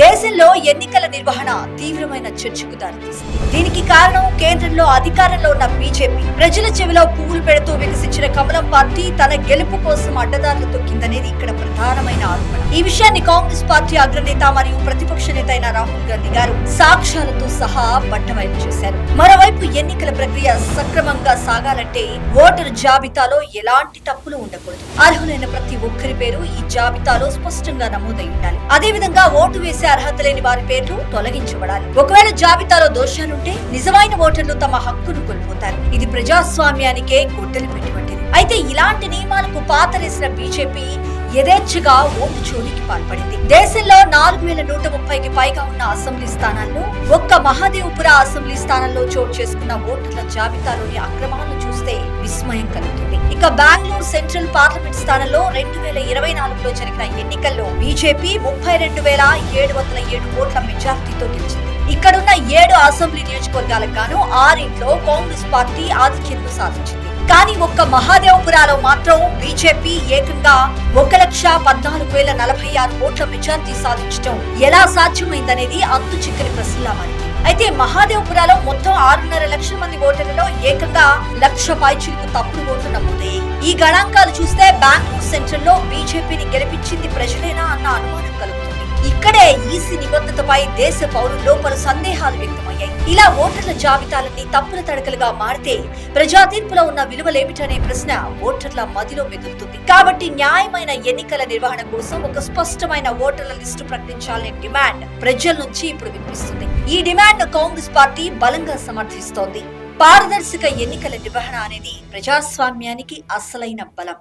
దేశంలో ఎన్నికల నిర్వహణ తీవ్రమైన చర్చకు దారితీసింది. దీనికి కారణం కేంద్రంలో అధికారంలో ఉన్న బీజేపీ. ప్రజల చెవిలో పువ్వులు పెడుతూ వికసించిన కమలం పార్టీ తన గెలుపు కోసం అడ్డదారులు తొక్కిందనేది ఇక్కడ ప్రధానమైన ఆరోపణ. ఈ విషయాన్ని కాంగ్రెస్ పార్టీ అగ్రనేత మరియు ప్రతిపక్ష నేత అయిన రాహుల్ గాంధీ గారు సాక్ష్యాలతో సహా పట్టవైపు చేశారు. మరోవైపు ఎన్నికల ప్రక్రియ సక్రమంగా సాగాలంటే ఓటర్ జాబితాలో ఎలాంటి తప్పులు ఉండకూడదు. అర్హులైన ప్రతి ఒక్కరి పేరు ఈ జాబితాలో స్పష్టంగా నమోదై ఉండాలి. అదే విధంగా ఓటు వేసే అర్హత లేని వారి పేర్లు తొలగించబడాలి. ఒకవేళ జాబితాలో దోషాలుంటే నిజమైన ఓటర్లు తమ హక్కును కోల్పోతారు. ఇది ప్రజాస్వామ్యానికే గుడ్డలు పెట్టినటువంటిది అయితే ఇలాంటి నియమాలకు పాతరేసిన బీజేపీ యథేచ్ఛగా ఓటు చోరీకి పాల్పడింది. దేశంలో నాలుగు వేల నూట ముప్పైకి పైగా ఉన్న అసెంబ్లీ స్థానాల్లో ఒక్క మహాదేవ్పుర అసెంబ్లీ స్థానంలో చోటు చేసుకున్న ఓటర్ల జాబితాలోని అక్రమాలను చూస్తే విస్మయం కలుగుతుంది. ఇక బెంగళూరు సెంట్రల్ పార్లమెంట్ స్థానంలో రెండు వేల ఇరవై నాలుగులో జరిగిన ఎన్నికల్లో బీజేపీ ముప్పై రెండు వేల ఏడు వందల ఏడు ఓట్ల మెజార్టీతో గెలిచింది. ఇక్కడున్న ఏడు అసెంబ్లీ నియోజకవర్గాలకు గాను ఆరింట్లో కాంగ్రెస్ పార్టీ ఆధిక్యతను సాధించింది. కానీ ఒక్క మహాదేవపురాలో మాత్రం బీజేపీ ఏకంగా ఒక లక్ష పద్నాలుగు వేల నలభై ఆరు ఓట్ల మెజార్టీ సాధించడం ఎలా సాధ్యమైందనేది అంతు చిక్కని ప్రశ్నలా మారింది. అయితే మహాదేవపురాలో మొత్తం ఆరున్నర లక్షల మంది ఓటర్లలో ఏకంగా లక్ష పైచిలకు తప్పుడు ఓట్లు నమోదయ్యాయి. ఈ గణాంకాలు చూస్తే బెంగళూరు సెంట్రల్లో బీజేపీని గెలిపించింది ప్రజలేనా అన్న అనుమానం కలుగుతుంది. ఇక్కడే ఈసీ నిబంధనపై దేశ పౌరుల్లో పలు సందేహాలు వ్యక్తమయ్యాయి. ఇలా ఓటర్ల జాబితాలన్నీ తప్పుల తడకలుగా మారితే ప్రజా తీర్పులో ఉన్న విలువలేమిటనే ప్రశ్న ఓటర్ల మదిలో మెదులుతుంది. కాబట్టి న్యాయమైన ఎన్నికల నిర్వహణ కోసం ఒక స్పష్టమైన ఓటర్ల లిస్టు ప్రకటించాలనే డిమాండ్ ప్రజల నుంచి ఇప్పుడు వినిపిస్తుంది. ఈ డిమాండ్ను కాంగ్రెస్ పార్టీ బలంగా సమర్థిస్తోంది. పారదర్శక ఎన్నికల నిర్వహణ అనేది ప్రజాస్వామ్యానికి అసలైన బలం.